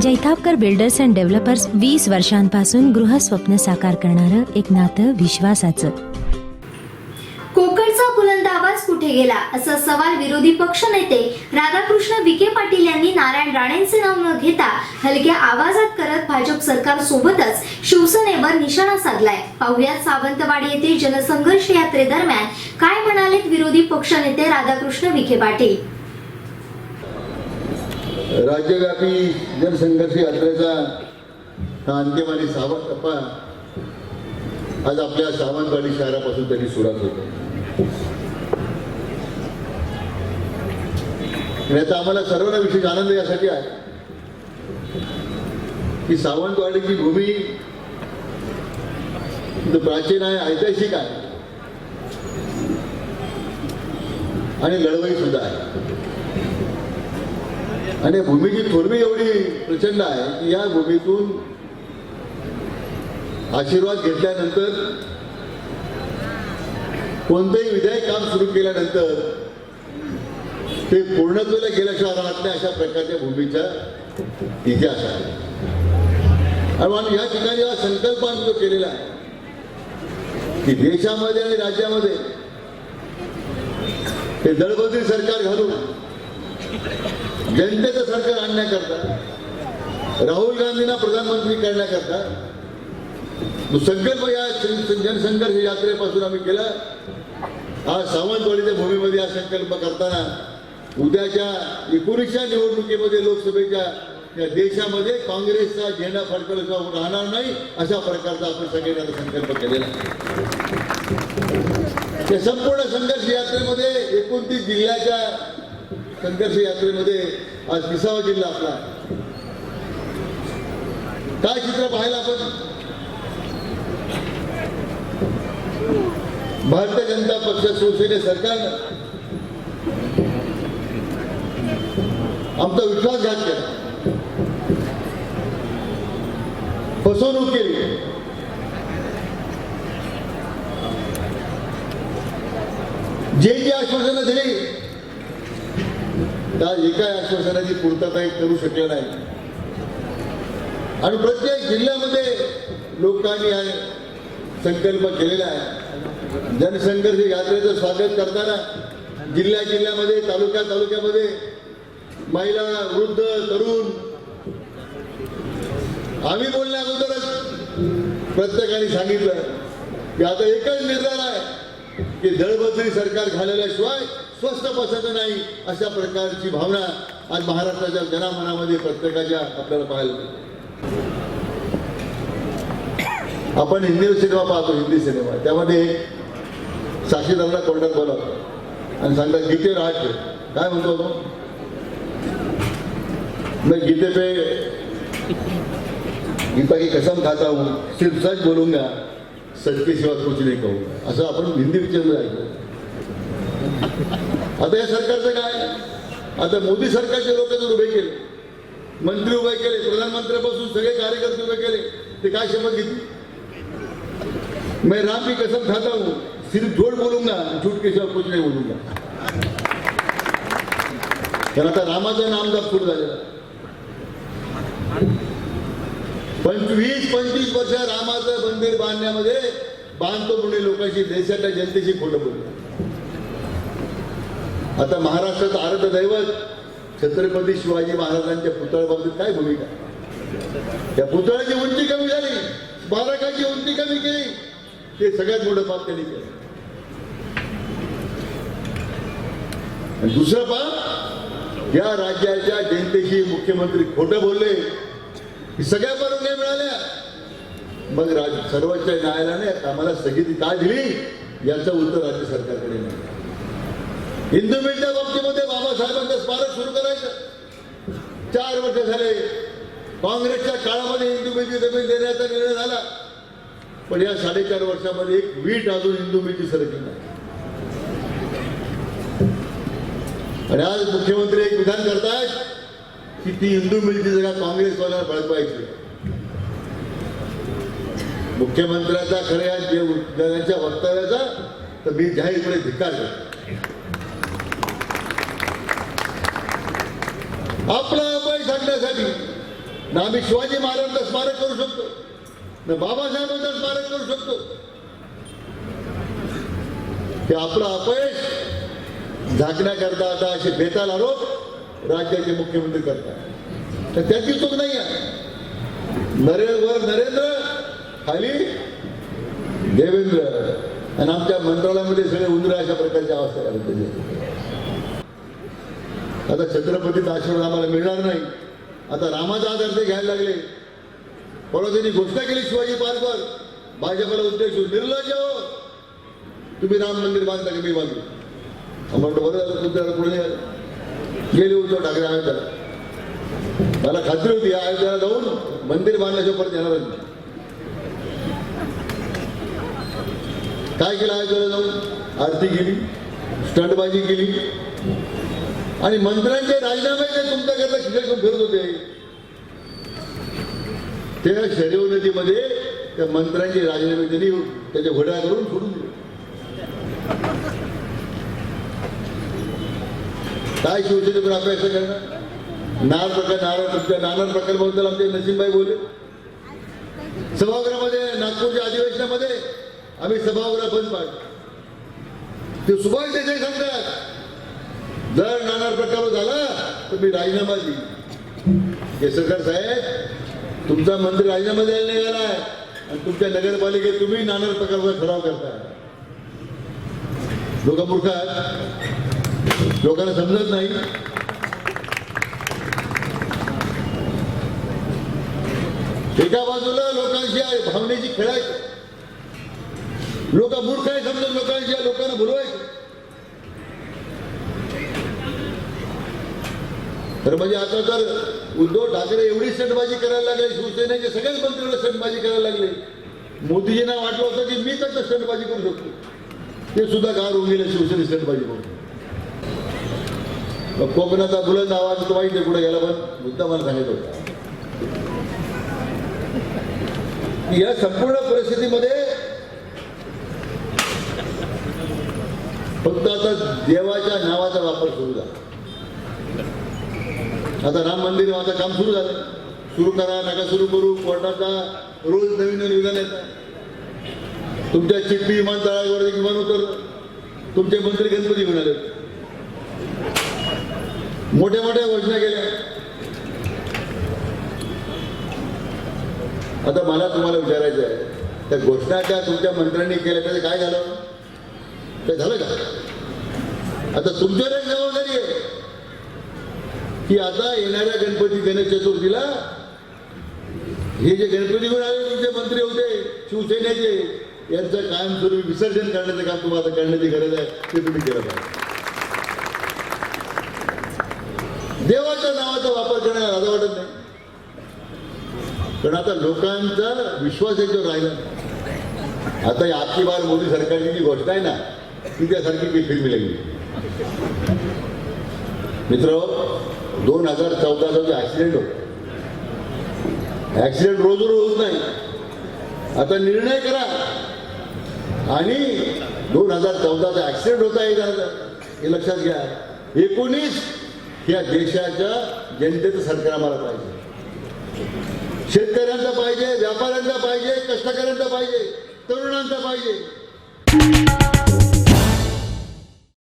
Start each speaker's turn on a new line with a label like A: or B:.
A: Jaitapkar builders and developers वीस वर्षांपासून गृहस्वप्न साकार करणारं एक नातं विश्वासाचं.
B: कोकणचा बुलंद आवाज कुठे गेला? असा सवाल विरोधी पक्ष नेते राधाकृष्ण विखे पाटील यांनी नारायण राणेंचे नाव न घेता हलक्या आवाजात करत भाजप सरकार सोबतच शिवसेनेवर निशाणा साधलाय. पाहुयात सावंतवाडी येथे जनसंघर्ष यात्रेदरम्यान काय म्हणालेत विरोधी पक्षनेते राधाकृष्ण विखे पाटील?
C: राज्यव्यापी जनसंघर्ष यात्रेचा हा अंतिम आणि सहावा टप्पा आज आपल्या सावंतवाडी शहरापासून त्यांनी सुरुवात होतो. आणि आता आम्हाला सर्वांना विशेष आनंद यासाठी आहे की सावंतवाडीची भूमी प्राचीन आहे ऐतिहासिक आहे. आणि लढवई सुद्धा आहे. आणि भूमीची थोरवी एवढी प्रचंड आहे की या भूमीतून आशीर्वाद घेतल्यानंतर कोणतंही विधायक काम सुरू केल्यानंतर ते पूर्णत्वाला गेल्याशिवाय राहत नाही अशा प्रकारच्या भूमीचा इतिहास आहे आणि या ठिकाणी हा संकल्प आम्ही जो केलेला आहे की देशामध्ये आणि राज्यामध्ये हे दळबद्री सरकार घालून जनतेचं सरकार आणण्याकरता राहुल गांधींना प्रधानमंत्री करण्याकरता संकल्प या जन- जनसंघर्ष यात्रेपासून आम्ही केला आज सावंतवाडीच्या भूमीमध्ये हा संकल्प करताना उद्याच्या एकोणीसच्या निवडणुकीमध्ये लोकसभेच्या या देशामध्ये काँग्रेसचा झेंडा फडकल राहणार नाही अशा प्रकारचा आपण सगळ्यांना संकल्प केलेला आहे. या संपूर्ण संघर्ष यात्रेमध्ये एकोणतीस जिल्ह्याच्या संघर्ष यात्रेमध्ये आज विसावा जिल्हा आपला. काय चित्र पाहायला आपण? भारतीय जनता पक्ष शिवसेने सरकारनं आमचा विश्वासघात केला. फसवणूक केली. जे जे आश्वासनं दिली त्या एका आश्वासनाची पूर्तता करू शकले नाही. आणि प्रत्येक जिल्ह्यामध्ये लोकांनी हा संकल्प केलेला आहे. जनसंघर्ष यात्रेचं स्वागत करताना जिल्ह्या जिल्ह्यामध्ये तालुक्या तालुक्यामध्ये महिला वृद्ध तरुण आम्ही बोलण्या अगोदरच प्रत्येकाने सांगितलं की आता एकच निर्धार आहे की दळबद्री सरकार झालेल्याशिवाय स्वस्त बसत नाही अशा प्रकारची भावना आज महाराष्ट्राच्या जनामनामध्ये प्रत्येकाच्या आपल्याला पाहायला मिळते. आपण हिंदी सिनेमा पाहतो हिंदी सिनेमा. त्यामध्ये साक्षीदाराला कोर्टात बोलावतो. आणि सांगतात गीते राहत काय म्हणतो तो मैं गीते पे गीता की कसम खाता हूँ सिर्फ सच बोलूंगा सच के सिवा कुछ नहीं कहूंगा. असं आपण हिंदी पिक्चरमध्ये ऐकलं आता या सरकारचं काय? आता मोदी सरकारचे लोक जर उभे केले मंत्री उभे केले प्रधानमंत्र्यापासून सगळे कार्यकर्ते उभे केले ते काय शपथ घेतली? मैं राम की कसम खाता हूं सिर्फ झूठ बोलूंगा झूठ के सिवा कुछ नहीं बोलूंगा। कारण आता रामाचं नाम जप सुरू झालेलं पंचवीस पंचवीस वर्ष रामाचं मंदिर बांधण्यामध्ये बांधतो म्हणून लोकांशी देशाच्या जनतेशी खोटं बोलतो. आता महाराष्ट्रात आरत दैवत छत्रपती शिवाजी महाराजांच्या पुतळ्याबाबतीत काय भूमिका? त्या पुतळ्याची उंची कमी झाली स्मारकाची उंची कमी केली ते सगळ्यात मोठं पाप त्यांनी केलं. दुसरं पाप या राज्याच्या जनतेशी मुख्यमंत्री खोटं बोलले की सगळ्या परवानग्या मिळाल्या. मग राज सर्वोच्च न्यायालयाने आम्हाला स्थगिती का दिली? याचं उत्तर राज्य सरकारकडे नाही. हिंदू मिलच्या बाबतीमध्ये बाबासाहेबांचं स्मारक सुरू करायचं. चार वर्ष झाले काँग्रेसच्या काळामध्ये हिंदू मिलची जमीन देण्याचा निर्णय झाला. पण या साडेचार वर्षामध्ये एक वीट अजून हिंदू मिलची सरकली नाही. आणि आज मुख्यमंत्री एक विधान करतायत की ती हिंदू मिलची जगा काँग्रेसवाल्याला बळकवायची मुख्यमंत्र्याचा खऱ्या जे त्यांच्या वक्तव्याचा तर मी जाहीरपणे धिक्कार करतो. आपला अभय सांगण्यासाठी ना आम्ही शिवाजी महाराजांचं स्मारक करू शकतो ना बाबासाहेबांचं स्मारक करू शकतो. ते आपला अपयश झाकण्याकरता आता असे बेताल आरोप राज्याचे मुख्यमंत्री करतात. तर त्याची चूक नाही आहे. नरेंद्र नरेंद्र खाली देवेंद्र. आणि आमच्या मंत्रालयामध्ये सगळे उंदरा अशा प्रकारची अवस्था आहे आता छत्रपतीचा आशीर्वाद आम्हाला मिळणार नाही. आता रामाचा आधार ते घ्यायला लागले. परवा त्यांनी घोषणा केली शिवाजी पार्कवर. भाजपला उद्देश निर्लज हो. तुम्ही राम मंदिर बांधता की मी बांधू? म्हणतो बरं झालं तुमच्याकडे पुढे गेले उद्धव ठाकरे अयोध्याला मला खात्री होती अयोध्याला जाऊन मंदिर बांधल्याशिवाय परत येणार काय केलं अयोध्याला जाऊन? आरती केली स्टंटबाजी केली. आणि मंत्र्यांचे राजीनामे ते तुमच्याकडे शिक्षक फिरत होते त्या शरीव नदीमध्ये त्या मंत्र्यांचे राजीनामे त्यांनी त्याच्या घोड्या करून सोडून दिले. काय शिवसेनेवर अभ्यास करणार? नार प्रकार नारा तुमच्या नाणार प्रकल्पाबद्दल आमचे नसीमबाई बोलले. सभागृहामध्ये नागपूरच्या अधिवेशनामध्ये आम्ही सभागृह बंद पाडलं. ते सुभाष देसाई सांगतात जर प्रकार झाला तर मी राजीनामा देईन केसरकर साहेब तुमचा मंत्री राजीनामा द्यायला निघालाय आणि तुमच्या नगरपालिकेत तुम्ही नाना प्रकारचा ठराव करताय. लोक मूर्ख आहेत. लोकांना समजत नाही. एका बाजूला लोकांशी भावनेची खेळायची लोक मूर्ख आहे समजून लोकांशी लोकांना भुलवायचं तर म्हणजे आता तर उद्धव ठाकरे एवढी सटबाजी करायला लागले शिवसेनेचे सगळेच मंत्र्यांना सटबाजी करायला लागले मोदीजींना वाटलं होतं की मी कसं सटबाजी करू शकतो? ते सुद्धा गार होऊन गेले शिवसेने सटबाजी करून. कोकणाचा बुलंद आवाज तो माहिती कुठे गेला पण मुद्दा मला सांगत होता. या संपूर्ण परिस्थितीमध्ये फक्त आता देवाच्या नावाचा वापर सुरू झाला. आता राम मंदिर आता काम सुरू झालं. सुरू करा नका सुरू करू. कोर्टाचा रोज नवीन नवीन विधान येतात. तुमच्या चिठ्ठी विमानतळावर विमान उतरलं. तुमचे मंत्री गणपती घेऊन आले मोठ्या मोठ्या घोषणा केल्या. आता मला तुम्हाला विचारायचं आहे त्या घोषणा त्या तुमच्या मंत्र्यांनी केल्या त्याचं काय झालं? काय झालं का? आता तुमच्यावर एक जबाबदारी आहे. की आता येणाऱ्या गणपती गणेश चतुर्थीला हे जे गणपती घेऊन आले तुमचे मंत्री होते शिवसेनेचे यांचं कायमस्वरूपी विसर्जन करण्याचं काम तुम्हाला आता करण्याची गरज आहे ते तुम्ही केलं पाहिजे. देवाच्या नावाचा वापर करण्याला राजा वाटत नाही. पण आता लोकांचा विश्वास याच्यावर राहिला आता या बार मोदी सरकारची जी घोषणा आहे ना ती त्यासारखी काही फिल्मी लागली मित्र दोन हजार चौदाचा जो ऍक्सिडेंट होतो. ऍक्सिडेंट रोज रोज होत नाही. आता निर्णय करा. आणि दोन हजार चौदाचा ऍक्सिडेंट होता एक का हे लक्षात घ्या. एकोणीस या देशाच्या जनतेचं सरकार आम्हाला पाहिजे. शेतकऱ्यांचा पाहिजे व्यापाऱ्यांचा पाहिजे कष्टकऱ्यांचा पाहिजे तरुणांचा पाहिजे.